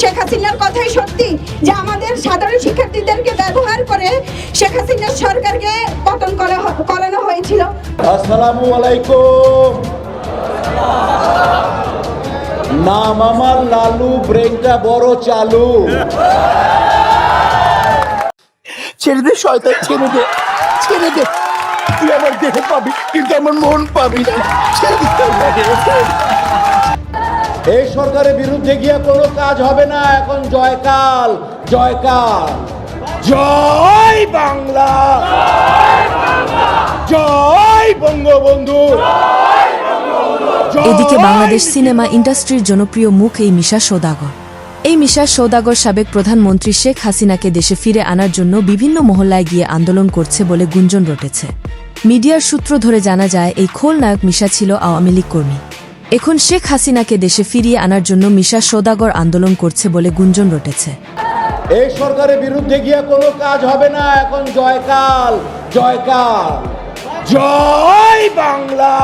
শেখ হাসিনার কথাই সত্যি যে আমাদের সাধারণ শিক্ষার্থীদেরকে ব্যবহার করে শেখ হাসিনার সরকারকে পতন করা করানো হয়েছিল। আসসালামু আলাইকুম। নাম আমার লালু ব্রেনটা বড় চালু। ছেড়ে দে শয়তান ছেড়ে দে ছেড়ে দে। তুই আমার দেহ পাবি কিন্তু আমার মন পাবি না। ছেড়ে দে। এই সরকারের বিরুদ্ধে গিয়ে কোনো কাজ হবে না। এখন জয়কাল জয়কাল। জয় বাংলা। জয় বঙ্গবন্ধু। এদিকে বাংলাদেশ সিনেমা ইন্ডাস্ট্রির জনপ্রিয় মুখ এই মিশা সৌদাগর। এই মিশা সৌদাগর সাবেক প্রধানমন্ত্রী শেখ হাসিনাকে দেশে ফিরে আনার জন্য বিভিন্ন মহল্লায় গিয়ে আন্দোলন করছে বলে গুঞ্জন রটেছে। মিডিয়ার সূত্র ধরে জানা যায় এই খোল নায়ক মিশা ছিল আওয়ামী লীগ কর্মী। এখন শেখ হাসিনাকে দেশে ফিরিয়ে আনার জন্য মিশা সৌদাগর আন্দোলন করছে বলে গুঞ্জন রটেছে। এই সরকারের বিরুদ্ধে গিয়ে কোনো কাজ হবে না। এখন জয়কাল জয়কাল। জয় বাংলা।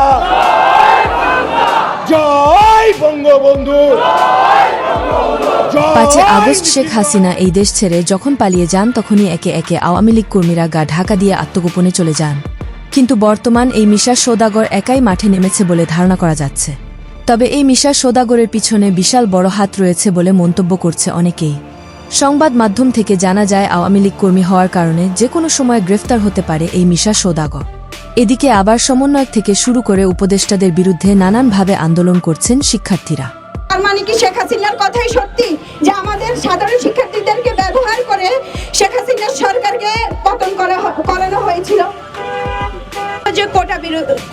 জয় বঙ্গবন্ধু। পাঁচে আগস্ট শেখ হাসিনা এই দেশ ছেড়ে যখন পালিয়ে যান তখনই একে একে আওয়ামী লীগ কর্মীরা গা ঢাকা দিয়ে আত্মগোপনে চলে যান। কিন্তু বর্তমান এই মিশা সৌদাগর একাই মাঠে নেমেছে বলে ধারণা করা যাচ্ছে। তবে এই মিশা সৌদাগরের পিছনে বিশাল বড় হাত রয়েছে বলে মন্তব্য করছে অনেকেই। সংবাদ মাধ্যম থেকে জানা যায়, আওয়ামী লীগ কর্মী হওয়ার কারণে যে কোনো সময় গ্রেফতার হতে পারে এই মিশা সৌদাগর। এদিকে আবার সমন্বয় থেকে শুরু করে উপদেষ্টাদের বিরুদ্ধে নানানভাবে আন্দোলন করছেন শিক্ষার্থীরা। মানে কি শেখ হাসিনার কথাই সত্যি? যে আমাদের সাধারণ শিক্ষার্থীদেরকে ব্যবহার করে শেখ হাসিনার সরকারকে পতন করা করানো হয়েছিল।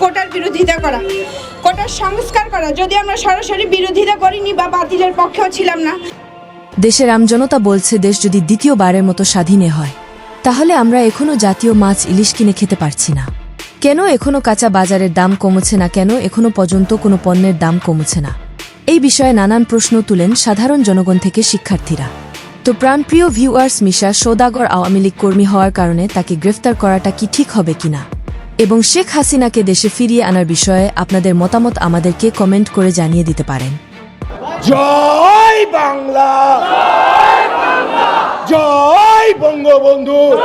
কোটার বিরোধিতা করা, কোটার সংস্কার করা। যদি আমরা সরাসরি বিরোধিতা করিনি বা বাতিলের পক্ষেও ছিলাম না। দেশের আমজনতা বলছে, দেশ যদি দ্বিতীয়বারের মতো স্বাধীনে হয়, তাহলে আমরা এখনও জাতীয় মাছ ইলিশ কিনে খেতে পারছি না। কেন এখনও কাঁচা বাজারের দাম কমছে না? কেন এখনও পর্যন্ত কোনো পণ্যের দাম কমছে না? এই বিষয়ে নানান প্রশ্ন তুলেন সাধারণ জনগণ থেকে শিক্ষার্থীরা। তো প্রাণপ্রিয় ভিউয়ার্স, মিশা সৌদাগর আওয়ামী লীগ কর্মী হওয়ার কারণে তাকে গ্রেফতার করাটা কি ঠিক হবে কিনা? এবং শেখ হাসিনাকে দেশে ফিরিয়ে আনার বিষয়ে আপনাদের মতামত আমাদেরকে কমেন্ট করে জানিয়ে দিতে পারেন। জয় বাংলা। জয় বঙ্গবন্ধু।